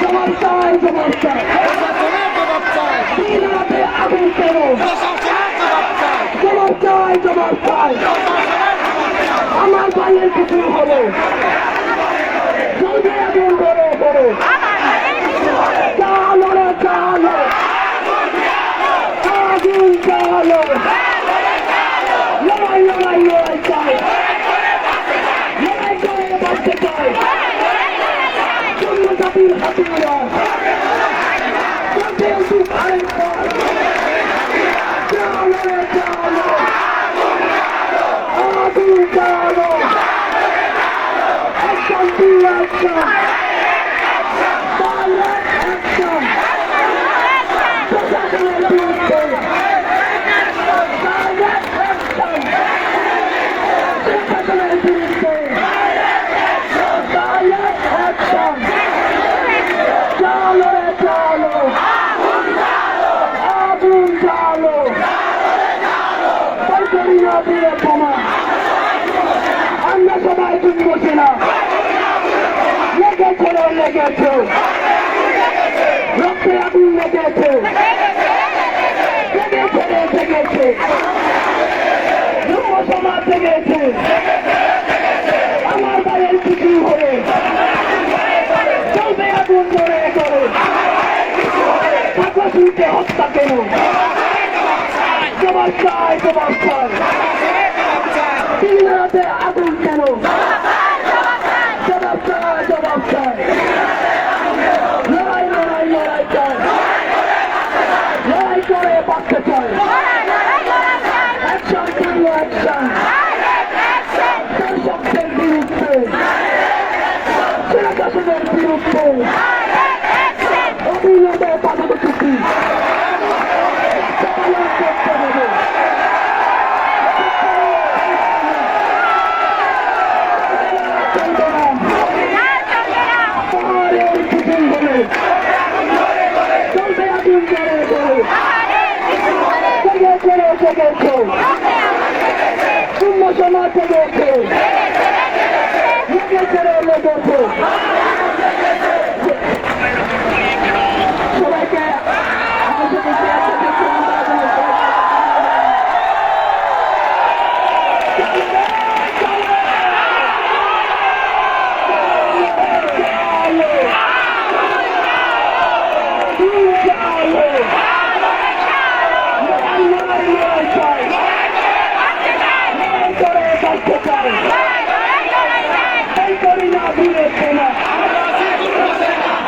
জবাব চাই জবাব চাই। আগুন কেন জবাব চাই জবাব চাই আমার ভাইয়ের কিছু হলো জলদি আগুন করো করো চালো রে চালো আগুন চালো আগুন চালো তুমি না। লেগেছে লেগেছে। রক্তে আগুন লেগেছে। লেগেছে লেগেছে। যুব সমাজ লেগেছে। আমার ভাইয়ের কিছু হলে চলবে আগুন ধরে করে। ঢাকা শুনতে হত্যা কেন? জবাব চাই জবাব চাই। তিন রাতে আগুন কেন? লেগেছে শূন্য সমাজ লেগেছে লেগেছে রে লেগেছে সবাইকে আমাদের কাছে আসতে দেখতে আমরা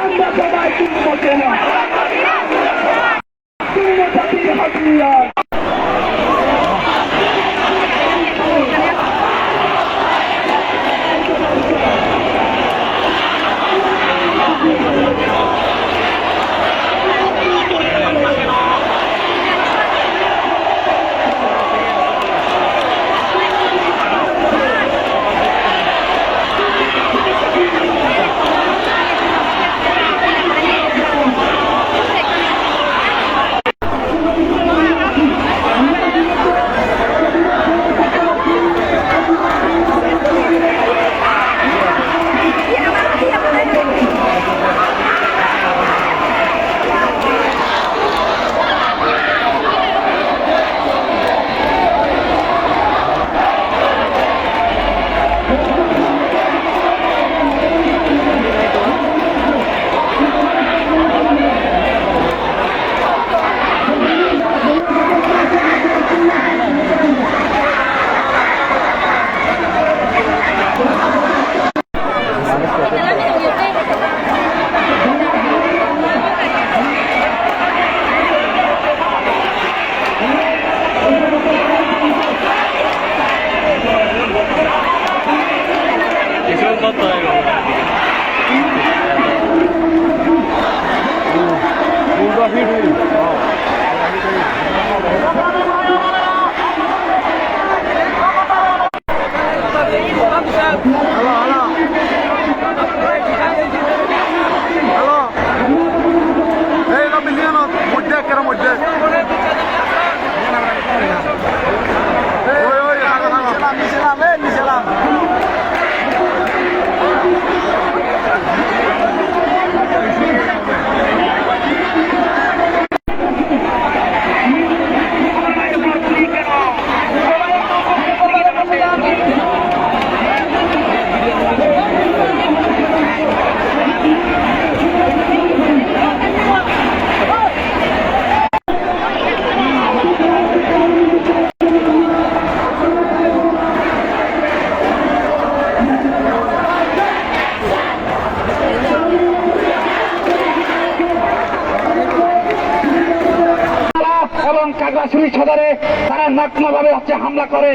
আমরা সবাই কিনবো সদরে তারা নগ্নভাবে হচ্ছে হামলা করে।